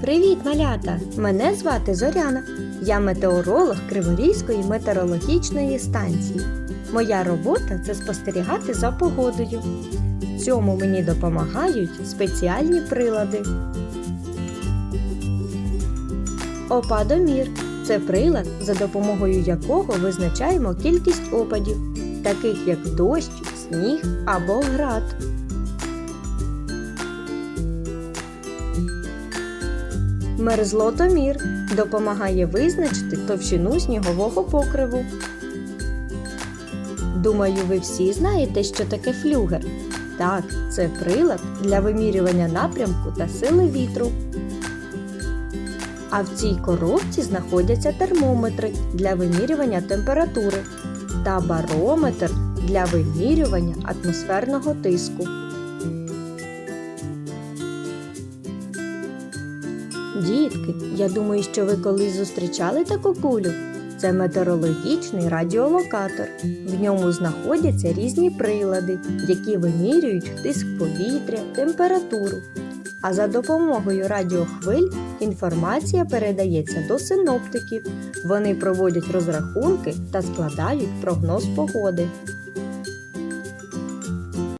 Привіт, малята! Мене звати Зоряна. Я метеоролог Криворізької метеорологічної станції. Моя робота це спостерігати за погодою. В цьому мені допомагають спеціальні прилади. Опадомір це прилад, за допомогою якого визначаємо кількість опадів, таких як дощ, сніг або град. Мерзлотомір допомагає визначити товщину снігового покриву. Думаю, ви всі знаєте, що таке флюгер. Так, це прилад для вимірювання напрямку та сили вітру. А в цій коробці знаходяться термометри для вимірювання температури та барометр для вимірювання атмосферного тиску. Дітки, я думаю, що ви колись зустрічали таку кулю. Це метеорологічний радіолокатор. В ньому знаходяться різні прилади, які вимірюють тиск повітря, температуру. А за допомогою радіохвиль інформація передається до синоптиків. Вони проводять розрахунки та складають прогноз погоди.